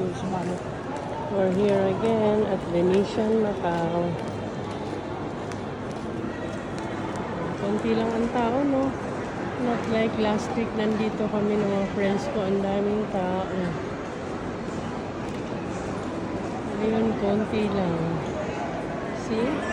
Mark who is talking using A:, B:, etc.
A: We're here again at Venetian, Macau. Konti lang ang tao, no? Not like last week, nandito kami ng mga friends ko, ang daming tao. Ngayon, konti lang. See?